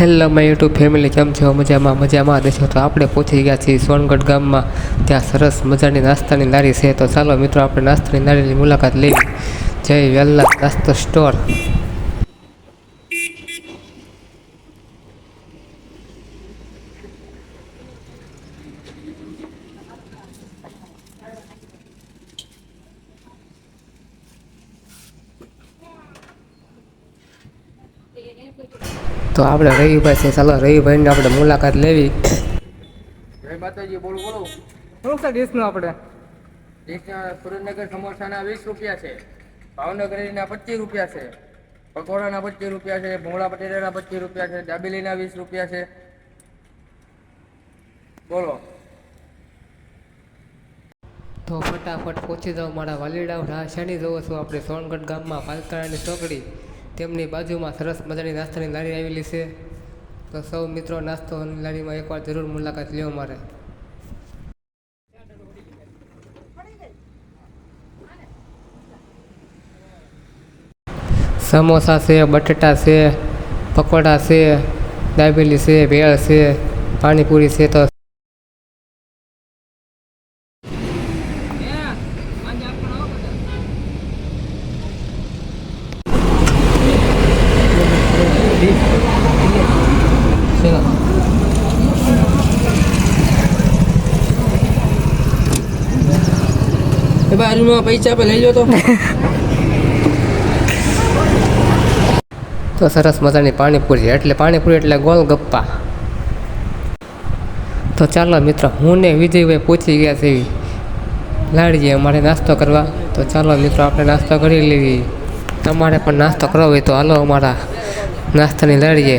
Hello મેં YouTube family કેમ છો? મજામાં મજામાં દેશો તો આપણે પહોંચી ગયા છીએ સોનગઢ ગામમાં. ત્યાં સરસ મજાની નાસ્તાની લારી છે. તો ચાલો મિત્રો, આપણે નાસ્તાની લારીની મુલાકાત લઈએ. જય વેલ્લા નાસ્તો સ્ટોર. તો આપણે રવિભાઈ છે ચાલો રવિભાઈની આપણે મુલાકાત લેવી. જય માતાજી બોલું બોલો. શું છે ડીશનું આપણે. ડીશના સુરેન્દ્રનગર સમોસાના વીસ રૂપિયા છે ભાવનગરીના પચીસ રૂપિયા છે પકોડાના પચીસ રૂપિયા છે ભૂંગળા બટેટાના પચીસ રૂપિયા છે દાબેલીના વીસ રૂપિયા છે. બોલો. તો ફટાફટ પહોંચી જાઓ મારા વાલીડા જવો જોવો છો? આપણે સોનગઢ ગામમાં પાલતાણાની ચોકડી. તેમની બાજુમાં સરસ મજાની નાસ્તાની લારી આવેલી છે. તો સૌ મિત્રો નાસ્તોની લારીમાં એકવાર જરૂર મુલાકાત લ્યો મારે સમોસા છે, બટેટા છે, પકોડા છે, દાબેલી છે, ભેળ છે, પાણીપુરી છે તો બાજુમાં પૈસા આપે, લઈ લો તો. તો સરસ મજાની પાણીપુરી, એટલે પાણીપુરી એટલે ગોલગપ્પા. તો ચાલો મિત્રો, હું ને વિજયભાઈ પૂછી ગયા છે લાડીએ અમારે નાસ્તો કરવા. તો ચાલો મિત્રો, આપણે નાસ્તો કરી લેવી તમારે પણ નાસ્તો કરવો હોય તો હાલો અમારા નાસ્તાની લાડીએ.